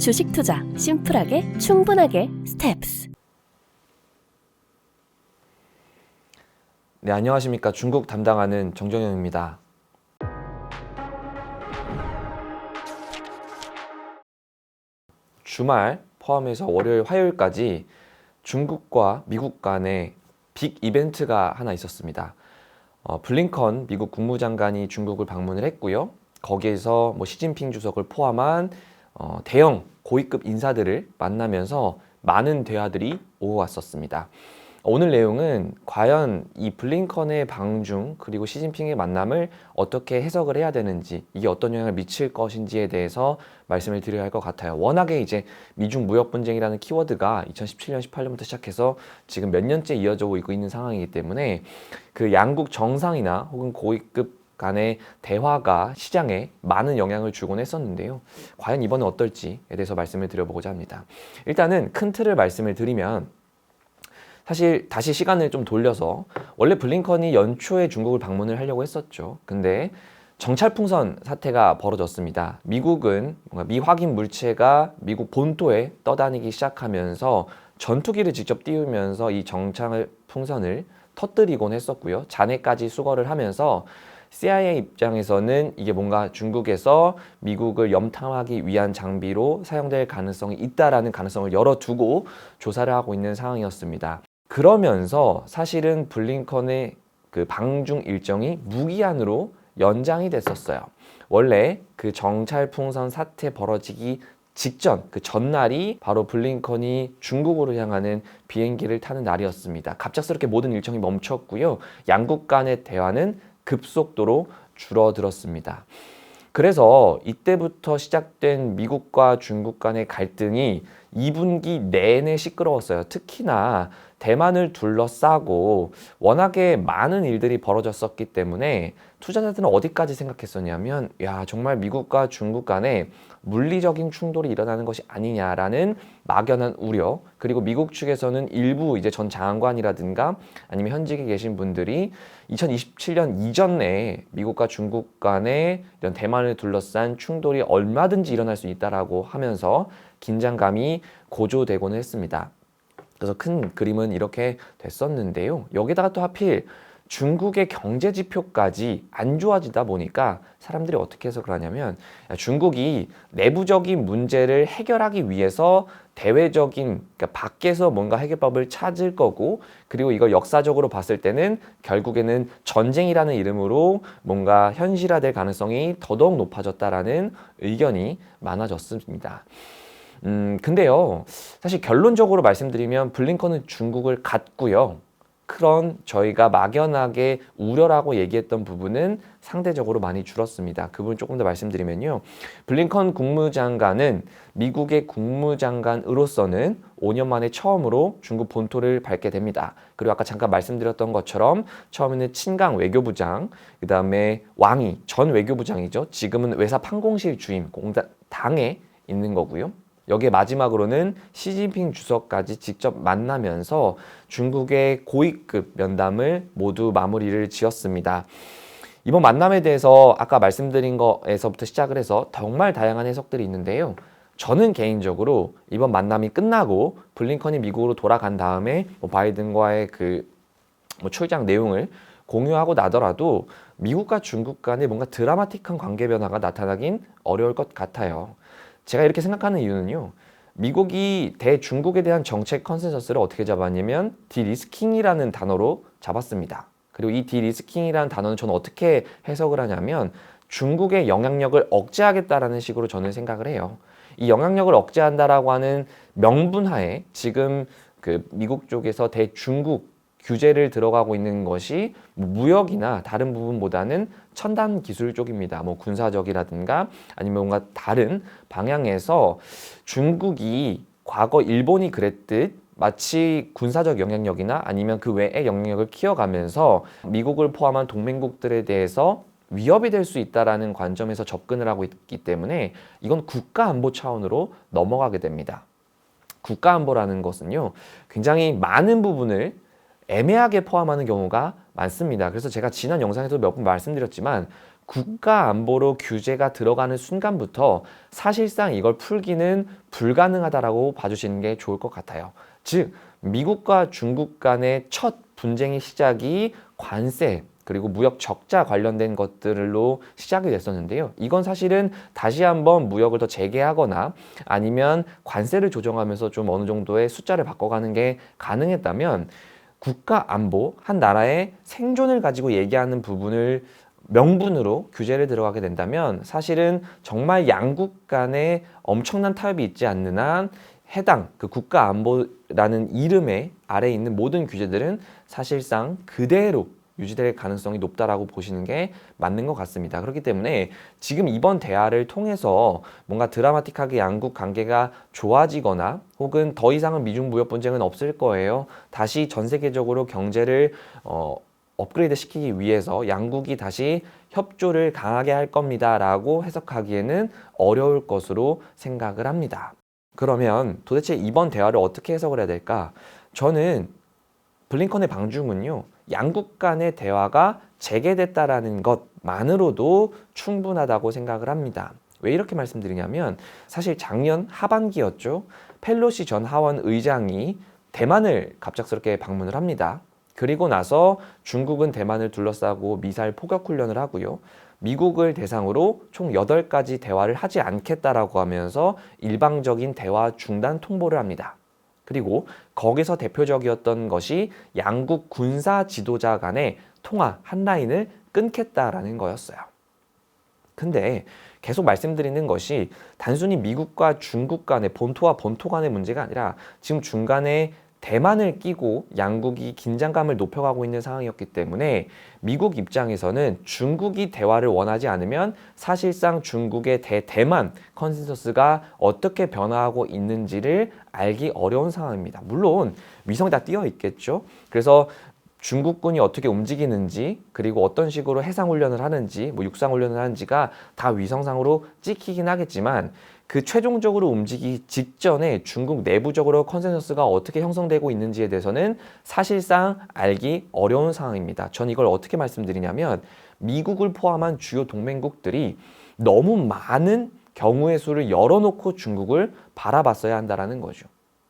주식 투자 심플하게 충분하게 스텝스. 네, 안녕하십니까. 중국 담당하는 정정영입니다. 주말 포함해서 월요일, 화요일까지 중국과 미국 간에 빅 이벤트가 하나 있었습니다. 어, 블링컨 미국 국무장관이 중국을 방문을 했고요. 거기에서 뭐 시진핑 주석을 포함한 어, 대형 고위급 인사들을 만나면서 많은 대화들이 오고 갔었습니다. 오늘 내용은 과연 이 블링컨의 방중 그리고 시진핑의 만남을 어떻게 해석을 해야 되는지 이게 어떤 영향을 미칠 것인지에 대해서 말씀을 드려야 할 것 같아요. 워낙에 이제 미중 무역 분쟁이라는 키워드가 2017년 18년부터 시작해서 지금 몇 년째 이어져 오고 있는 상황이기 때문에 그 양국 정상이나 혹은 고위급 간의 대화가 시장에 많은 영향을 주곤 했었는데요. 과연 이번은 어떨지에 대해서 말씀을 드려보고자 합니다. 일단은 큰 틀을 말씀을 드리면 사실 다시 시간을 좀 돌려서 원래 블링컨이 연초에 중국을 방문을 하려고 했었죠. 근데 정찰풍선 사태가 벌어졌습니다. 미국은 미확인 물체가 미국 본토에 떠다니기 시작하면서 전투기를 직접 띄우면서 이 정찰 풍선을 터뜨리곤 했었고요. 잔해까지 수거를 하면서 CIA 입장에서는 이게 뭔가 중국에서 미국을 염탐하기 위한 장비로 사용될 가능성이 있다라는 가능성을 열어두고 조사를 하고 있는 상황이었습니다. 그러면서 사실은 블링컨의 그 방중 일정이 무기한으로 연장이 됐었어요. 원래 그 정찰풍선 사태 벌어지기 직전 그 전날이 바로 블링컨이 중국으로 향하는 비행기를 타는 날이었습니다. 갑작스럽게 모든 일정이 멈췄고요. 양국 간의 대화는 급속도로 줄어들었습니다. 그래서 이때부터 시작된 미국과 중국 간의 갈등이 2분기 내내 시끄러웠어요. 특히나 대만을 둘러싸고 워낙에 많은 일들이 벌어졌었기 때문에 투자자들은 어디까지 생각했었냐면 야 정말 미국과 중국 간에 물리적인 충돌이 일어나는 것이 아니냐라는 막연한 우려 그리고 미국 측에서는 일부 이제 전 장관이라든가 아니면 현직에 계신 분들이 2027년 이전에 미국과 중국 간에 이런 대만을 둘러싼 충돌이 얼마든지 일어날 수 있다라고 하면서 긴장감이 고조되곤 했습니다. 그래서 큰 그림은 이렇게 됐었는데요. 여기다가 또 하필 중국의 경제 지표까지 안 좋아지다 보니까 사람들이 어떻게 해석을 하냐면 중국이 내부적인 문제를 해결하기 위해서 대외적인 그러니까 밖에서 뭔가 해결법을 찾을 거고 그리고 이걸 역사적으로 봤을 때는 결국에는 전쟁이라는 이름으로 뭔가 현실화될 가능성이 더더욱 높아졌다라는 의견이 많아졌습니다. 음, 근데요, 사실 결론적으로 말씀드리면 블링컨은 중국을 갔고요. 그런 저희가 막연하게 우려라고 얘기했던 부분은 상대적으로 많이 줄었습니다. 그 부분 조금 더 말씀드리면요. 블링컨 국무장관은 미국의 국무장관으로서는 5년 만에 처음으로 중국 본토를 밟게 됩니다. 그리고 아까 잠깐 말씀드렸던 것처럼 처음에는 친강 외교부장, 그 다음에 왕이 전 외교부장이죠. 지금은 외사 판공실 주임, 공당, 당에 있는 거고요. 여기에 마지막으로는 시진핑 주석까지 직접 만나면서 중국의 고위급 면담을 모두 마무리를 지었습니다. 이번 만남에 대해서 아까 말씀드린 거에서부터 시작을 해서 정말 다양한 해석들이 있는데요. 저는 개인적으로 이번 만남이 끝나고 블링컨이 미국으로 돌아간 다음에 뭐 바이든과의 그뭐 출장 내용을 공유하고 나더라도 미국과 중국 간에 뭔가 드라마틱한 관계 변화가 나타나긴 어려울 것 같아요. 제가 이렇게 생각하는 이유는요. 미국이 대중국에 대한 정책 컨센서스를 어떻게 잡았냐면 디리스킹이라는 단어로 잡았습니다. 그리고 이 디리스킹이라는 단어는 저는 어떻게 해석을 하냐면 중국의 영향력을 억제하겠다라는 식으로 저는 생각을 해요. 이 영향력을 억제한다라고 하는 명분하에 지금 그 미국 쪽에서 대중국 규제를 들어가고 있는 것이 뭐 무역이나 다른 부분보다는 첨단 기술 쪽입니다. 뭐 군사적이라든가 아니면 뭔가 다른 방향에서 중국이 과거 일본이 그랬듯 마치 군사적 영향력이나 아니면 그 외의 영향력을 키워가면서 미국을 포함한 동맹국들에 대해서 위협이 될 수 있다라는 관점에서 접근을 하고 있기 때문에 이건 국가 안보 차원으로 넘어가게 됩니다. 국가 안보라는 것은요, 굉장히 많은 부분을 애매하게 포함하는 경우가 많습니다. 그래서 제가 지난 영상에도 몇 번 말씀드렸지만 국가 안보로 규제가 들어가는 순간부터 사실상 이걸 풀기는 불가능하다라고 봐주시는 게 좋을 것 같아요. 즉, 미국과 중국 간의 첫 분쟁의 시작이 관세 그리고 무역 적자 관련된 것들로 시작이 됐었는데요. 이건 사실은 다시 한번 무역을 더 재개하거나 아니면 관세를 조정하면서 좀 어느 정도의 숫자를 바꿔가는 게 가능했다면 국가 안보 한 나라의 생존을 가지고 얘기하는 부분을 명분으로 규제를 들어가게 된다면 사실은 정말 양국 간에 엄청난 타협이 있지 않는 한 해당 그 국가 안보라는 이름의 아래에 있는 모든 규제들은 사실상 그대로 유지될 가능성이 높다라고 보시는 게 맞는 것 같습니다. 그렇기 때문에 지금 이번 대화를 통해서 뭔가 드라마틱하게 양국 관계가 좋아지거나 혹은 더 이상은 미중 무역 분쟁은 없을 거예요. 다시 전 세계적으로 경제를 어, 업그레이드 시키기 위해서 양국이 다시 협조를 강하게 할 겁니다라고 해석하기에는 어려울 것으로 생각을 합니다. 그러면 도대체 이번 대화를 어떻게 해석을 해야 될까? 저는 블링컨의 방중은요, 양국 간의 대화가 재개됐다라는 것만으로도 충분하다고 생각을 합니다. 왜 이렇게 말씀드리냐면, 사실 작년 하반기였죠. 펠로시 전 하원 의장이 대만을 갑작스럽게 방문을 합니다. 그리고 나서 중국은 대만을 둘러싸고 미사일 포격 훈련을 하고요. 미국을 대상으로 총 8가지 대화를 하지 않겠다라고 하면서 일방적인 대화 중단 통보를 합니다. 그리고 거기서 대표적이었던 것이 양국 군사 지도자 간의 통화 한 라인을 끊겠다라는 거였어요. 근데 계속 말씀드리는 것이 단순히 미국과 중국 간의 본토와 본토 간의 문제가 아니라 지금 중간에 대만을 끼고 양국이 긴장감을 높여가고 있는 상황이었기 때문에 미국 입장에서는 중국이 대화를 원하지 않으면 사실상 중국의 대대만 컨센서스가 어떻게 변화하고 있는지를 알기 어려운 상황입니다. 물론 위성이 다 띄어 있겠죠. 그래서 중국군이 어떻게 움직이는지 그리고 어떤 식으로 해상 훈련을 하는지 뭐 육상 훈련을 하는지가 다 위성상으로 찍히긴 하겠지만 그 최종적으로 움직이기 직전에 중국 내부적으로 컨센서스가 어떻게 형성되고 있는지에 대해서는 사실상 알기 어려운 상황입니다. 전 이걸 어떻게 말씀드리냐면 미국을 포함한 주요 동맹국들이 너무 많은 경우의 수를 열어놓고 중국을 바라봤어야 한다라는 거죠.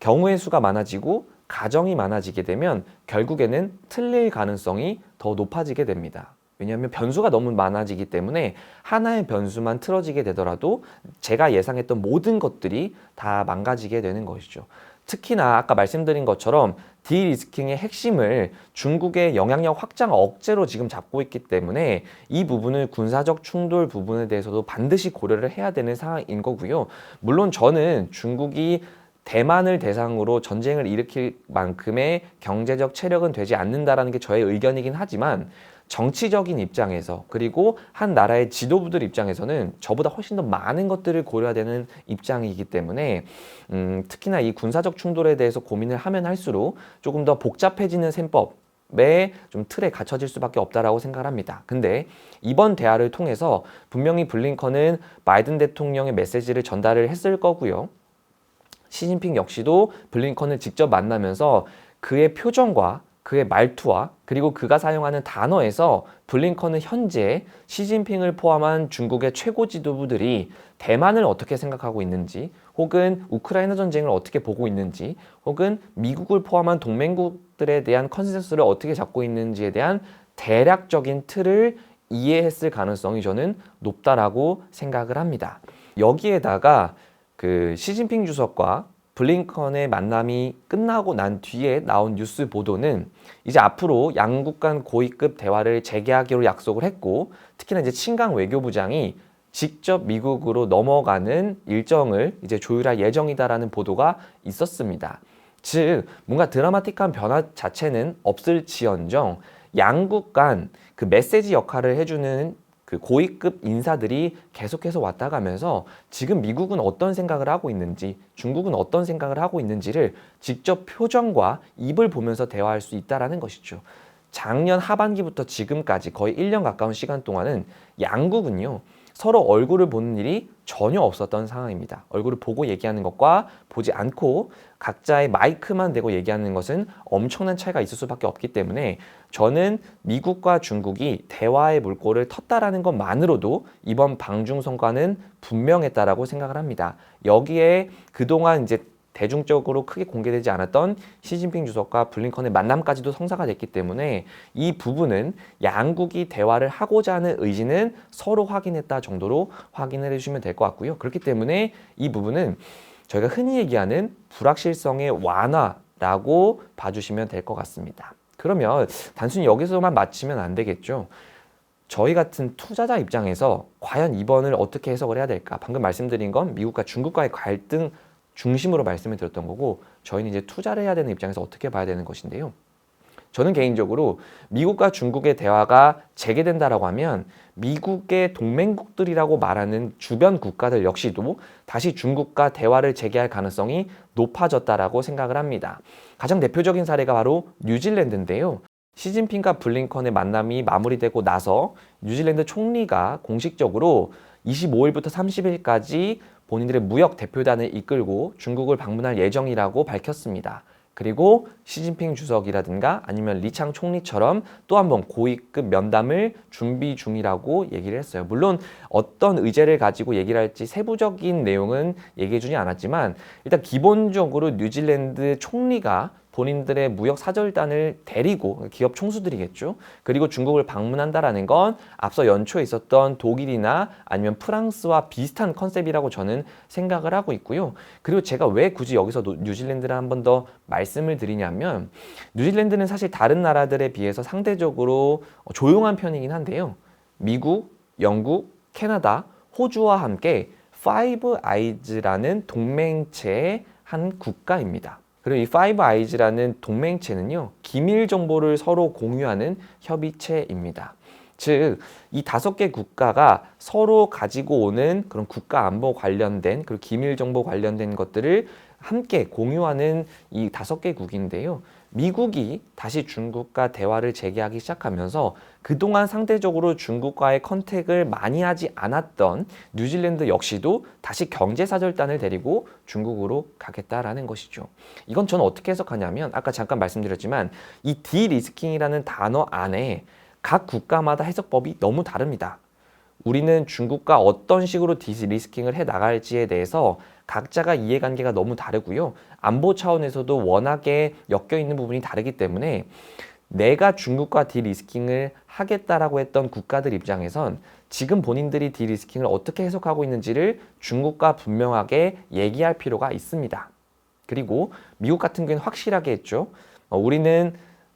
경우의 수가 많아지고 가정이 많아지게 되면 결국에는 틀릴 가능성이 더 높아지게 됩니다. 왜냐하면 변수가 너무 많아지기 때문에 하나의 변수만 틀어지게 되더라도 제가 예상했던 모든 것들이 다 망가지게 되는 것이죠. 특히나 아까 말씀드린 것처럼 디리스킹의 핵심을 중국의 영향력 확장 억제로 지금 잡고 있기 때문에 이 부분을 군사적 충돌 부분에 대해서도 반드시 고려를 해야 되는 상황인 거고요. 물론 저는 중국이 대만을 대상으로 전쟁을 일으킬 만큼의 경제적 체력은 되지 않는다라는 게 저의 의견이긴 하지만 정치적인 입장에서 그리고 한 나라의 지도부들 입장에서는 저보다 훨씬 더 많은 것들을 고려해야 되는 입장이기 때문에 음, 특히나 이 군사적 충돌에 대해서 고민을 하면 할수록 조금 더 복잡해지는 셈법 매좀 틀에 갇혀질 수밖에 없다라고 생각합니다. 근데 이번 대화를 통해서 분명히 블링컨은 바이든 대통령의 메시지를 전달을 했을 거고요. 시진핑 역시도 블링컨을 직접 만나면서 그의 표정과 그의 말투와 그리고 그가 사용하는 단어에서 블링컨은 현재 시진핑을 포함한 중국의 최고 지도부들이 대만을 어떻게 생각하고 있는지 혹은 우크라이나 전쟁을 어떻게 보고 있는지 혹은 미국을 포함한 동맹국들에 대한 컨센서스를 어떻게 잡고 있는지에 대한 대략적인 틀을 이해했을 가능성이 저는 높다라고 생각을 합니다. 여기에다가 그 시진핑 주석과 블링컨의 만남이 끝나고 난 뒤에 나온 뉴스 보도는 이제 앞으로 양국 간 고위급 대화를 재개하기로 약속을 했고 특히나 이제 친강 외교부장이 직접 미국으로 넘어가는 일정을 이제 조율할 예정이다라는 보도가 있었습니다. 즉 뭔가 드라마틱한 변화 자체는 없을지언정 양국 간 그 메시지 역할을 해주는 그 고위급 인사들이 계속해서 왔다 가면서 지금 미국은 어떤 생각을 하고 있는지 중국은 어떤 생각을 하고 있는지를 직접 표정과 입을 보면서 대화할 수 있다라는 것이죠. 작년 하반기부터 지금까지 거의 1년 가까운 시간 동안은 양국은요. 서로 얼굴을 보는 일이 전혀 없었던 상황입니다. 얼굴을 보고 얘기하는 것과 보지 않고 각자의 마이크만 대고 얘기하는 것은 엄청난 차이가 있을 수밖에 없기 때문에 저는 미국과 중국이 대화의 물꼬를 텄다라는 것만으로도 이번 방중 성과는 분명했다라고 생각을 합니다. 여기에 그동안 이제 대중적으로 크게 공개되지 않았던 시진핑 주석과 블링컨의 만남까지도 성사가 됐기 때문에 이 부분은 양국이 대화를 하고자 하는 의지는 서로 확인했다 정도로 확인을 해주시면 될 것 같고요. 그렇기 때문에 이 부분은 저희가 흔히 얘기하는 불확실성의 완화라고 봐주시면 될 것 같습니다. 그러면 단순히 여기서만 마치면 안 되겠죠. 저희 같은 투자자 입장에서 과연 이번을 어떻게 해석을 해야 될까? 방금 말씀드린 건 미국과 중국과의 갈등 중심으로 말씀을 드렸던 거고 저희는 이제 투자를 해야 되는 입장에서 어떻게 봐야 되는 것인데요. 저는 개인적으로 미국과 중국의 대화가 재개된다라고 하면 미국의 동맹국들이라고 말하는 주변 국가들 역시도 다시 중국과 대화를 재개할 가능성이 높아졌다라고 생각을 합니다. 가장 대표적인 사례가 바로 뉴질랜드인데요. 시진핑과 블링컨의 만남이 마무리되고 나서 뉴질랜드 총리가 공식적으로 25일부터 30일까지 본인들의 무역 대표단을 이끌고 중국을 방문할 예정이라고 밝혔습니다. 그리고 시진핑 주석이라든가 아니면 리창 총리처럼 또 한 번 고위급 면담을 준비 중이라고 얘기를 했어요. 물론 어떤 의제를 가지고 얘기를 할지 세부적인 내용은 얘기해 주지 않았지만 일단 기본적으로 뉴질랜드 총리가 본인들의 무역 사절단을 데리고 기업 총수들이겠죠. 그리고 중국을 방문한다라는 건 앞서 연초에 있었던 독일이나 아니면 프랑스와 비슷한 컨셉이라고 저는 생각을 하고 있고요. 그리고 제가 왜 굳이 여기서 노- 뉴질랜드를 한 번 더 말씀을 드리냐면 뉴질랜드는 사실 다른 나라들에 비해서 상대적으로 조용한 편이긴 한데요. 미국, 영국, 캐나다, 호주와 함께 파이브 아이즈라는 동맹체의 한 국가입니다. 그리고 이 파이브 아이즈라는 동맹체는요 기밀 정보를 서로 공유하는 협의체입니다. 즉, 이 다섯 개 국가가 서로 가지고 오는 그런 국가 안보 관련된 그리고 기밀 정보 관련된 것들을 함께 공유하는 이 다섯 개국인데요. 미국이 다시 중국과 대화를 재개하기 시작하면서 그동안 상대적으로 중국과의 컨택을 많이 하지 않았던 뉴질랜드 역시도 다시 경제사절단을 데리고 중국으로 가겠다라는 것이죠. 이건 저는 어떻게 해석하냐면 아까 잠깐 말씀드렸지만 이 디리스킹이라는 단어 안에 각 국가마다 해석법이 너무 다릅니다. 우리는 중국과 어떤 식으로 디리스킹을 해 나갈지에 대해서 각자가 이해관계가 너무 다르고요. 안보 차원에서도 워낙에 엮여 있는 부분이 다르기 때문에 내가 중국과 디리스킹을 하겠다라고 했던 국가들 입장에선 지금 본인들이 디리스킹을 어떻게 해석하고 있는지를 중국과 분명하게 얘기할 필요가 있습니다. 그리고 미국 같은 경우는 확실하게 했죠. 어, 우리는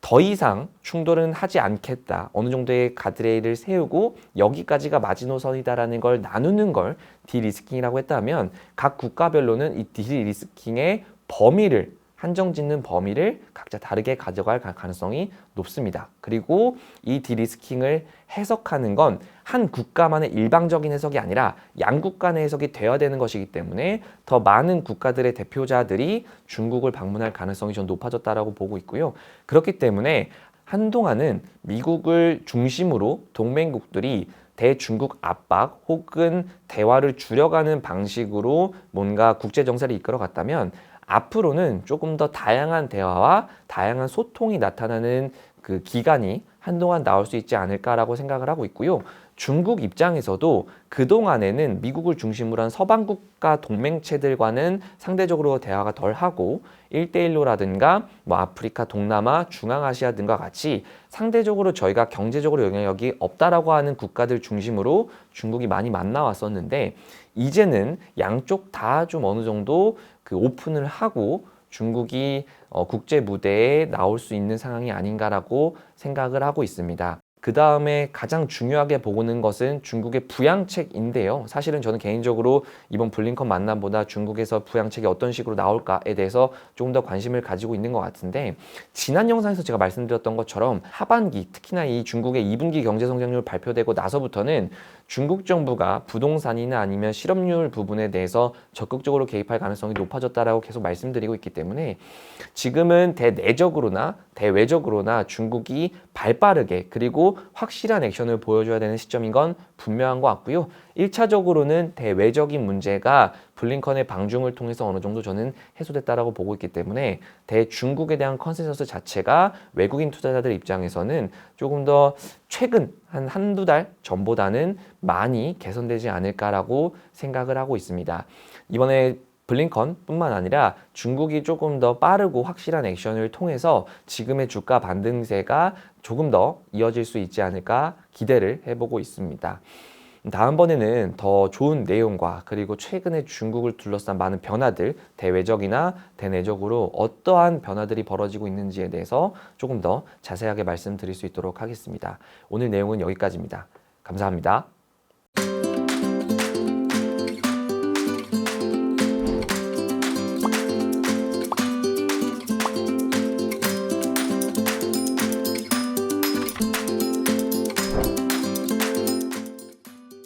더 이상 충돌은 하지 않겠다. 어느 정도의 가드레일을 세우고 여기까지가 마지노선이다라는 걸 나누는 걸 디리스킹이라고 했다면 각 국가별로는 이 디리스킹의 범위를 한정 짓는 범위를 각자 다르게 가져갈 가- 가능성이 높습니다. 그리고 이 디리스킹을 해석하는 건 한 국가만의 일방적인 해석이 아니라 양국 간의 해석이 되어야 되는 것이기 때문에 더 많은 국가들의 대표자들이 중국을 방문할 가능성이 좀 높아졌다라고 보고 있고요. 그렇기 때문에 한동안은 미국을 중심으로 동맹국들이 대중국 압박 혹은 대화를 줄여가는 방식으로 뭔가 국제 정세를 이끌어 갔다면 앞으로는 조금 더 다양한 대화와 다양한 소통이 나타나는 그 기간이 한동안 나올 수 있지 않을까라고 생각을 하고 있고요. 중국 입장에서도 그동안에는 미국을 중심으로 한 서방 국가 동맹체들과는 상대적으로 대화가 덜 하고 1대1로라든가 뭐 아프리카, 동남아, 중앙아시아 등과 같이 상대적으로 저희가 경제적으로 영향력이 없다라고 하는 국가들 중심으로 중국이 많이 만나왔었는데 이제는 양쪽 다 좀 어느 정도 그 오픈을 하고 중국이 어, 국제 무대에 나올 수 있는 상황이 아닌가라고 생각을 하고 있습니다. 그 다음에 가장 중요하게 보고는 것은 중국의 부양책인데요. 사실은 저는 개인적으로 이번 블링컨 만남보다 중국에서 부양책이 어떤 식으로 나올까에 대해서 조금 더 관심을 가지고 있는 것 같은데 지난 영상에서 제가 말씀드렸던 것처럼 하반기 특히나 이 중국의 2분기 경제 성장률 발표되고 나서부터는 중국 정부가 부동산이나 아니면 실업률 부분에 대해서 적극적으로 개입할 가능성이 높아졌다라고 계속 말씀드리고 있기 때문에 지금은 대내적으로나 대외적으로나 중국이 발빠르게 그리고 확실한 액션을 보여줘야 되는 시점인 건 분명한 것 같고요. 1차적으로는 대외적인 문제가 블링컨의 방중을 통해서 어느 정도 저는 해소됐다라고 보고 있기 때문에 대중국에 대한 컨센서스 자체가 외국인 투자자들 입장에서는 조금 더 최근 한 한두 달 전보다는 많이 개선되지 않을까라고 생각을 하고 있습니다. 이번에 블링컨뿐만 아니라 중국이 조금 더 빠르고 확실한 액션을 통해서 지금의 주가 반등세가 조금 더 이어질 수 있지 않을까 기대를 해보고 있습니다. 다음번에는 더 좋은 내용과 그리고 최근에 중국을 둘러싼 많은 변화들, 대외적이나 대내적으로 어떠한 변화들이 벌어지고 있는지에 대해서 조금 더 자세하게 말씀드릴 수 있도록 하겠습니다. 오늘 내용은 여기까지입니다. 감사합니다.